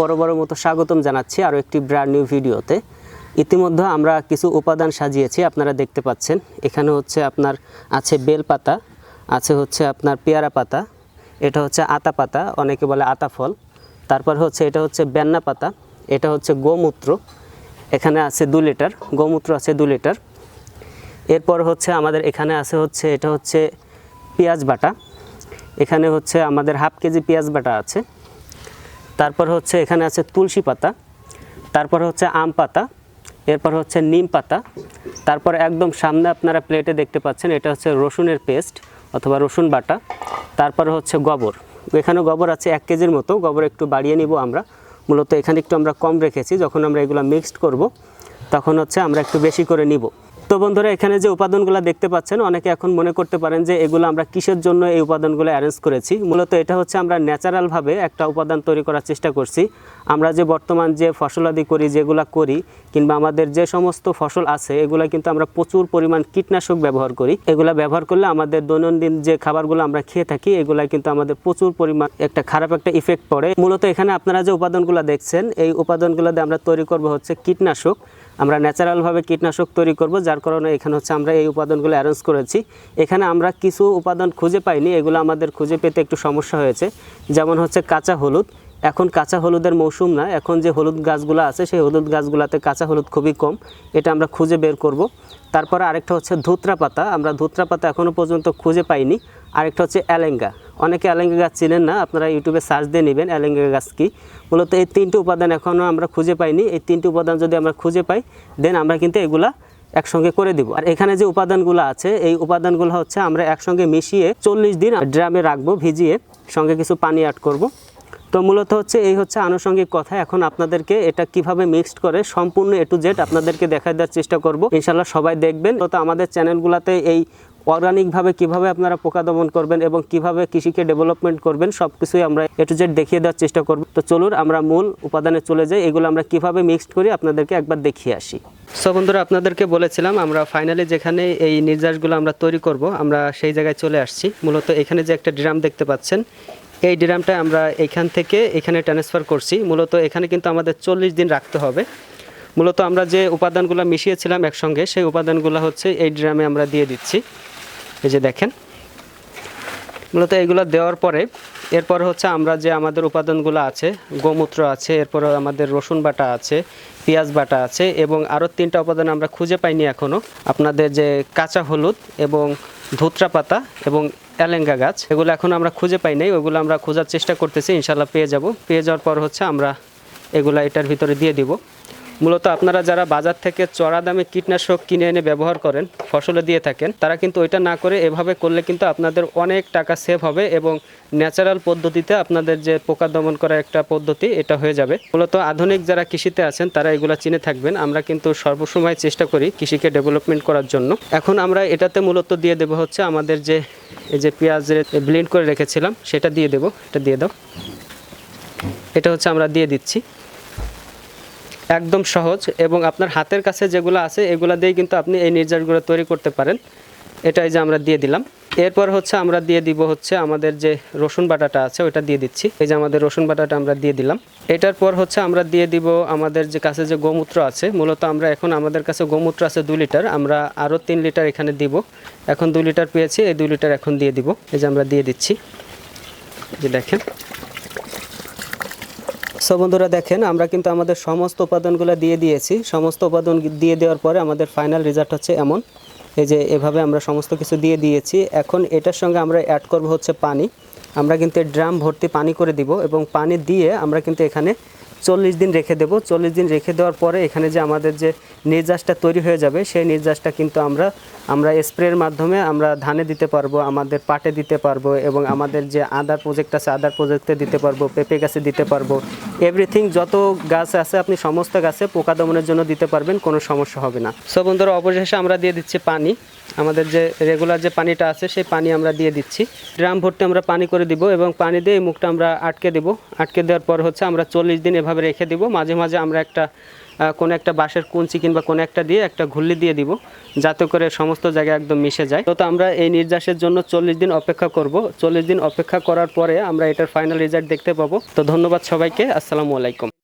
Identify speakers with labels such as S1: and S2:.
S1: বড় মতো স্বাগতম জানাচ্ছি আরও একটি ব্র্যান্ড নিউ ভিডিওতে ইতিমধ্যে আমরা কিছু উপাদান সাজিয়েছি, আপনারা দেখতে পাচ্ছেন। এখানে হচ্ছে আপনার আছে বেল পাতা, আছে হচ্ছে আপনার পেয়ারা পাতা, এটা হচ্ছে আতা পাতা, অনেকে বলে আতা ফল। তারপর হচ্ছে এটা হচ্ছে বেন্না পাতা, এটা হচ্ছে গোমূত্র। এখানে আছে দু লিটার, গোমূত্র আছে দু লিটার। এরপর হচ্ছে আমাদের এখানে আছে হচ্ছে, এটা হচ্ছে পেঁয়াজ বাটা। এখানে হচ্ছে আমাদের হাফ কেজি পেঁয়াজ বাটা আছে। তারপর হচ্ছে এখানে আছে তুলসী পাতা, তারপর হচ্ছে আম পাতা, এরপর হচ্ছে নিম পাতা, তারপর একদম সামনে আপনারা প্লেটে দেখতে পাচ্ছেন এটা হচ্ছে রসুনের পেস্ট অথবা রসুন বাটা, তারপর হচ্ছে গোবর। এখানে গোবর আছে এক কেজির মতো, গোবর একটু বাড়িয়ে নিব আমরা। মূলত এখানে একটু আমরা কম রেখেছি, যখন আমরা এগুলো মিক্সড করব, তখন হচ্ছে আমরা একটু বেশি করে নিব। তো বন্ধুরা, এখানে যে উপাদানগুলো দেখতে পাচ্ছেন, অনেকে এখন মনে করতে পারেন যে এগুলো আমরা কিসের জন্য এই উপাদানগুলো অ্যারেঞ্জ করেছি। মূলত এটা হচ্ছে আমরা ন্যাচারালভাবে একটা উপাদান তৈরি করার চেষ্টা করছি। আমরা যে বর্তমান যে ফসলাদি করি, যেগুলো করি, কিংবা আমাদের যে সমস্ত ফসল আছে, এগুলো কিন্তু আমরা প্রচুর পরিমাণ কীটনাশক ব্যবহার করি। এগুলো ব্যবহার করলে আমাদের দৈনন্দিন যে খাবারগুলো আমরা খেয়ে থাকি, এগুলা কিন্তু আমাদের প্রচুর পরিমাণ একটা খারাপ একটা ইফেক্ট পড়ে। মূলত এখানে আপনারা যে উপাদানগুলো দেখছেন, এই উপাদানগুলো আমরা তৈরি করব হচ্ছে কীটনাশক। আমরা ন্যাচারালভাবে কীটনাশক তৈরি করব, যার কারণে এখানে হচ্ছে আমরা এই উপাদানগুলো অ্যারেঞ্জ করেছি। এখানে আমরা কিছু উপাদান খুঁজে পাইনি, এগুলো আমাদের খুঁজে পেতে একটু সমস্যা হয়েছে। যেমন হচ্ছে কাঁচা হলুদ। এখন কাঁচা হলুদের মৌসুম না, এখন যে হলুদ গাছগুলো আছে, সেই হলুদ গাছগুলোতে কাঁচা হলুদ খুবই কম। এটা আমরা খুঁজে বের করব। তারপরে আরেকটা হচ্ছে ধুতরা পাতা। আমরা ধুতরা পাতা এখনও পর্যন্ত খুঁজে পাইনি। আরেকটা হচ্ছে অ্যালেঙ্গা। অনেকে অ্যালেঙ্গা গাছ চিনেন না, আপনারা ইউটিউবে সার্চ দিয়ে নেবেন অ্যালেঙ্গা গাছ কি। মূলত এই তিনটে উপাদান এখনও আমরা খুঁজে পাইনি। এই তিনটে উপাদান যদি আমরা খুঁজে পাই দেন আমরা কিন্তু এগুলা একসঙ্গে করে দিব। আর এখানে যে উপাদানগুলো আছে, এই উপাদানগুলো হচ্ছে আমরা একসঙ্গে মিশিয়ে চল্লিশ দিন ড্রামে রাখব, ভিজিয়ে সঙ্গে কিছু পানি অ্যাড করব। তো মূলত হচ্ছে এই হচ্ছে আনুষঙ্গিক কথা। এখন আপনাদেরকে এটা কীভাবে মিক্সড করে সম্পূর্ণ এ টু জেড আপনাদেরকে দেখা দেওয়ার চেষ্টা করব। ইনশাল্লাহ সবাই দেখবেন। তো আমাদের চ্যানেলগুলোতে এই অর্গানিকভাবে কীভাবে আপনারা পোকা দমন করবেন এবং কীভাবে কৃষিকে ডেভেলপমেন্ট করবেন সব কিছুই আমরা এ টু জেড দেখিয়ে দেওয়ার চেষ্টা করব। তো চলুন আমরা মূল উপাদানে চলে যাই। এগুলো আমরা কীভাবে মিক্সড করি আপনাদেরকে একবার দেখিয়ে আসি। সো বন্ধুরা, আপনাদেরকে বলেছিলাম আমরা ফাইনালি যেখানে এই নির্যাসগুলো আমরা তৈরি করব, আমরা সেই জায়গায় চলে আসছি। মূলত এখানে যে একটা ড্রাম দেখতে পাচ্ছেন এই ড্রামটা আমরা এখান থেকে এখানে ট্রান্সফার করছি। মূলত এখানে কিন্তু আমাদের চল্লিশ দিন রাখতে হবে। মূলত আমরা যে উপাদানগুলো মিশিয়েছিলাম একসঙ্গে, সেই উপাদানগুলো হচ্ছে এই ড্রামে আমরা দিয়ে দিচ্ছি। এই যে দেখেন। মূলত এগুলো দেওয়ার পরে, এরপর হচ্ছে আমরা যে আমাদের উপাদানগুলো আছে, গোমূত্র আছে, এরপর আমাদের রসুন বাটা আছে পেঁয়াজ বাটা আছে এবং আরও তিনটা উপাদান আমরা খুঁজে পাইনি এখনও আপনাদের যে কাঁচা হলুদ এবং ধুতরা পাতা এবং অ্যালেঙ্গা গাছ, এগুলো এখন আমরা খুঁজে পাই নাই। ওগুলো আমরা খোঁজার চেষ্টা করতেছি ইনশাল্লাহ পেয়ে যাব। পেয়ে যাওয়ার পর হচ্ছে আমরা এগুলো এটার ভিতরে দিয়ে দিব। মূলত আপনারা যারা বাজার থেকে চড়া দামে কীটনাশক কিনে এনে ব্যবহার করেন, ফসলে দিয়ে থাকেন, তারা কিন্তু ওইটা না করে এভাবে করলে কিন্তু আপনাদের অনেক টাকা সেভ হবে এবং ন্যাচারাল পদ্ধতিতে আপনাদের যে পোকা দমন করার একটা পদ্ধতি, এটা হয়ে যাবে। মূলত আধুনিক যারা কৃষিতে আছেন, তারা এগুলো চিনে থাকবেন। আমরা কিন্তু সর্বসময় চেষ্টা করি কৃষিকে ডেভেলপমেন্ট করার জন্য। এখন আমরা এটাতে মূলত দিয়ে দেবো হচ্ছে আমাদের যে, এই যে পেঁয়াজের ব্লেন্ড করে রেখেছিলাম, সেটা দিয়ে দেবো। এটা দিয়ে দাও। এটা হচ্ছে আমরা দিয়ে দিচ্ছি। একদম সহজ এবং আপনার হাতের কাছে যেগুলো আছে, এগুলো দিয়েই কিন্তু আপনি এই নির্যাসগুলো তৈরি করতে পারেন। এটাই যে আমরা দিয়ে দিলাম। এরপর হচ্ছে আমরা দিয়ে দিব হচ্ছে আমাদের যে রসুন বাটাটা আছে, ওইটা দিয়ে দিচ্ছি। এই যে আমাদের রসুন বাটাটা আমরা দিয়ে দিলাম। এটার পর হচ্ছে আমরা দিয়ে দিব আমাদের যে কাছে যে গোমূত্র আছে, মূলত আমরা এখন আমাদের কাছে গোমূত্র আছে দুই লিটার, আমরা আরও তিন লিটার এখানে দিব। এখন দুই লিটার পেয়েছি, এই দুই লিটার এখন দিয়ে দিব। এই যে আমরা দিয়ে দিচ্ছি। যে দেখেন সো বন্ধুরা দেখেন, আমরা কিন্তু আমাদের সমস্ত উপাদানগুলো দিয়ে দিয়েছি। সমস্ত উপাদান দিয়ে দেওয়ার পরে আমাদের ফাইনাল রেজাল্ট হচ্ছে এমন। এই যে এভাবে আমরা সমস্ত কিছু দিয়ে দিয়েছি। এখন এটার সঙ্গে আমরা অ্যাড করব হচ্ছে পানি। আমরা কিন্তু ড্রাম ভর্তি পানি করে দিব এবং পানি দিয়ে আমরা কিন্তু এখানে চল্লিশ দিন রেখে দেবো। চল্লিশ দিন রেখে দেওয়ার পরে এখানে যে আমাদের যে নির্যাসটা তৈরি হয়ে যাবে, সেই নির্যাসটা কিন্তু আমরা আমরা স্প্রের মাধ্যমে আমরা ধানে দিতে পারব, আমাদের পাটে দিতে পারব এবং আমাদের যে আদার প্রজেক্ট আছে, আদার প্রজেক্টে দিতে পারব, পেঁপে গাছে দিতে পারব। এভরিথিং যত গাছ আছে, আপনি সমস্ত গাছে পোকা দমনের জন্য দিতে পারবেন, কোনো সমস্যা হবে না। সো বন্ধুরা, অবশেষে আমরা দিয়ে দিচ্ছি পানি। আমাদের যে রেগুলার যে পানিটা আছে, সেই পানি আমরা দিয়ে দিচ্ছি। ড্রাম ভর্তি আমরা পানি করে দিব এবং পানি দিয়ে এই মুখটা আমরা আটকে দিব। আটকে দেওয়ার পর হচ্ছে আমরা চল্লিশ দিন এভাবে রেখে দিব। মাঝে মাঝে আমরা একটা কোনো একটা বাঁশের কুঞ্চি কিংবা কোনো একটা দিয়ে একটা ঘুল্লি দিয়ে দিব, যাতে করে সমস্ত জায়গায় একদম মিশে যায়। তো আমরা এই নির্যাসের জন্য চল্লিশ দিন অপেক্ষা করব। চল্লিশ দিন অপেক্ষা করার পরে আমরা এটার ফাইনাল রেজাল্ট দেখতে পাবো। তো, ধন্যবাদ সবাইকে। আসসালামু আলাইকুম।